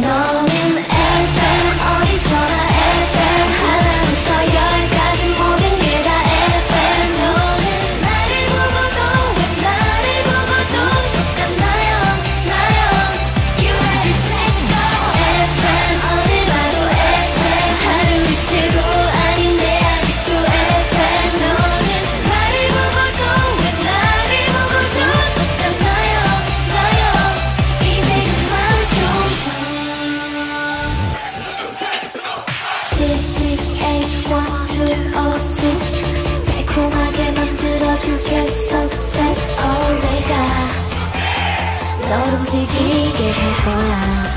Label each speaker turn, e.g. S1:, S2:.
S1: No. 널 움직이게 할 거야.